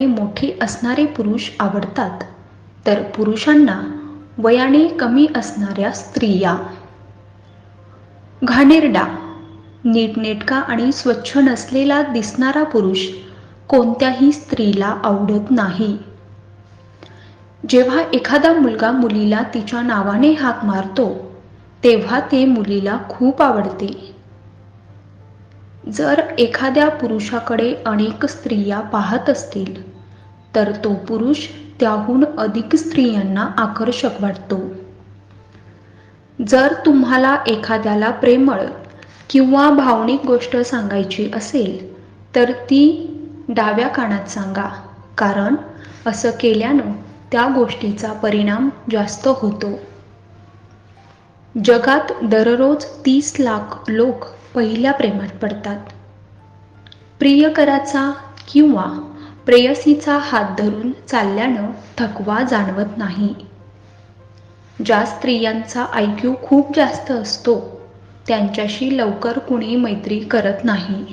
मोठी असणारे पुरुष आवडतात. तर पुरुषांना वयाने कमी असणाऱ्या स्त्रिया. घाणेरडा नीटनेटका आणि स्वच्छ नसलेला दिसणारा पुरुष कोणत्याही स्त्रीला आवडत नाही. जेव्हा एखादा मुलगा मुलीला तिच्या नावाने हाक मारतो तेव्हा ते मुलीला खूप आवडते. जर एखाद्या पुरुषाकडे अनेक स्त्रिया पाहत असतील तर तो पुरुष त्याहून अधिक स्त्रियांना आकर्षक वाटतो. जर तुम्हाला एखाद्याला प्रेमळ किंवा भावनिक गोष्ट सांगायची असेल तर ती डाव्या कानात सांगा. कारण असं केल्यानं त्या गोष्टीचा परिणाम जास्त होतो. जगात दररोज तीस लाख लोक पहिल्या प्रेमात पडतात. प्रियकराचा किंवा प्रेयसीचा हात धरून चालल्यानं थकवा जाणवत नाही. ज्या स्त्रियांचा आयक्यू खूप जास्त असतो त्यांच्याशी लवकर कुणी मैत्री करत नाही.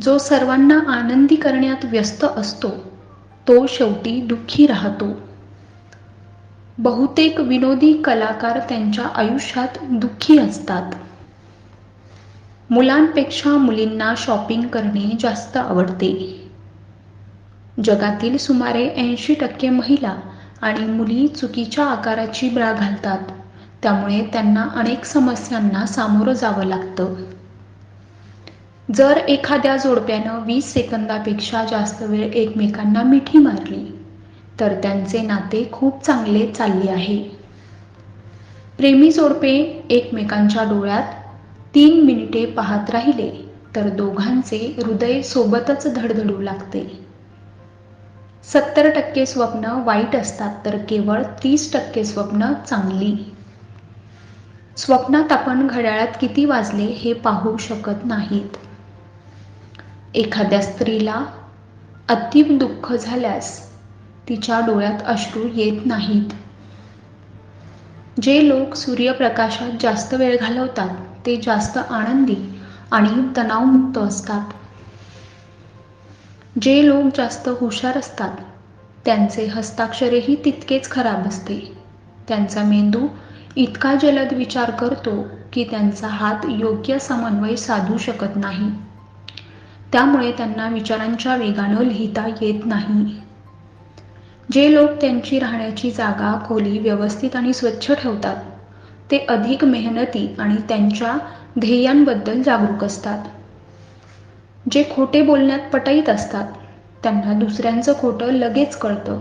जो सर्वांना आनंदी करण्यात व्यस्त असतो तो शेवटी दुःखी राहतो. बहुतेक विनोदी कलाकार त्यांच्या आयुष्यात दुःखी असतात. मुलांपेक्षा मुलींना शॉपिंग करणे जास्त आवडते. जगातील सुमारे ऐंशी टक्के महिला आणि मुली चुकीच्या आकाराची ब्रा घालतात. त्यामुळे त्यांना अनेक समस्यांना सामोरं जावं लागतं. जर एखाद्या जोडप्यानं वीस सेकंदापेक्षा जास्त वेळ एकमेकांना मिठी मारली तर त्यांचे नाते खूप चांगले चालले आहे. प्रेमी जोडपे एकमेकांच्या डोळ्यात तीन मिनिटे पाहत राहिले तर दोघांचे हृदय सोबतच धडधडू लागते. सत्तर टक्के स्वप्न वाईट असतात तर केवळ तीस टक्के स्वप्न चांगली. स्वप्नात आपण घड्याळात किती वाजले हे पाहू शकत नाहीत. एखाद्या स्त्रीला अतिम दुःख झाल्यास तिच्या डोळ्यात अश्रू येत नाहीत. जे लोक सूर्यप्रकाशात जास्त वेळ घालवतात ते जास्त आनंदी आणि तणावमुक्त असतात. जे लोक जास्त हुशार असतात त्यांचे हस्ताक्षरही तितकेच खराब असते. त्यांचा मेंदू इतका जलद विचार करतो की त्यांचा हात योग्य समन्वय साधू शकत नाही. त्यामुळे त्यांना विचारांच्या वेगानं लिहिता येत नाही. जे लोक त्यांची राहण्याची जागा खोली व्यवस्थित आणि स्वच्छ ठेवतात ते अधिक मेहनती आणि त्यांच्या ध्येयांबद्दल जागरूक असतात. जे खोटे बोलण्यात पटाईत असतात त्यांना दुसऱ्यांचं खोटं लगेच कळतं.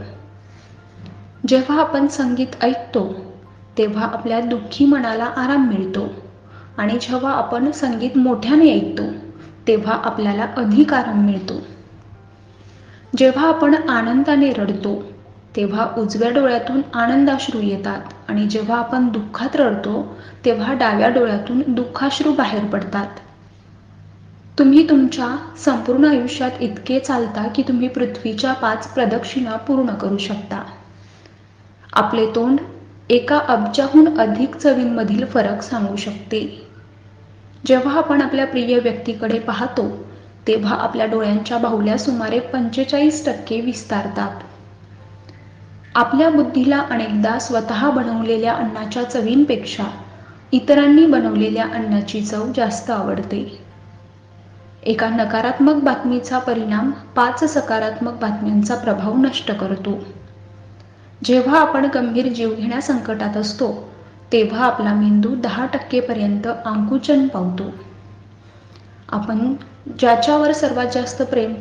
जेव्हा आपण संगीत ऐकतो तेव्हा आपल्या दुःखी मनाला आराम मिळतो. आणि जेव्हा आपण संगीत मोठ्याने ऐकतो तेव्हा आपल्याला अधिक आराम मिळतो. जेव्हा आपण आनंदाने रडतो तेव्हा उजव्या डोळ्यातून आनंदाश्रू येतात. आणि जेव्हा आपण दुःखात रडतो तेव्हा डाव्या डोळ्यातून दुःखाश्रू बाहेर पडतात. तुम्ही तुमच्या संपूर्ण आयुष्यात इतके चालता की तुम्ही पृथ्वीच्या पाच प्रदक्षिणा पूर्ण करू शकता. आपले तोंड एका अब्जाहून अधिक चवींमधील फरक सांगू शकते. जेव्हा आपण आपल्या प्रिय व्यक्तीकडे पाहतो तेव्हा आपल्या डोळ्यांच्या बाहुल्या सुमारे पंचेचाळीस टक्के विस्तारतात. आपल्या बुद्धीला अनेकदा स्वतः बनवलेल्या अन्नाच्या चवींपेक्षा इतरांनी बनवलेल्या अन्नाची चव जास्त आवडते. एका नकारात्मक बातमीचा परिणाम पाच सकारात्मक बातम्यांचा प्रभाव नष्ट करतो. जेव्हा आपण गंभीर जीवघेण्या संकटात असतो तेव्हा आपला मेंदू दहा टक्केपर्यंत आंकुचन पावतो. आपण ज्याच्यावर सर्वात जास्त प्रेम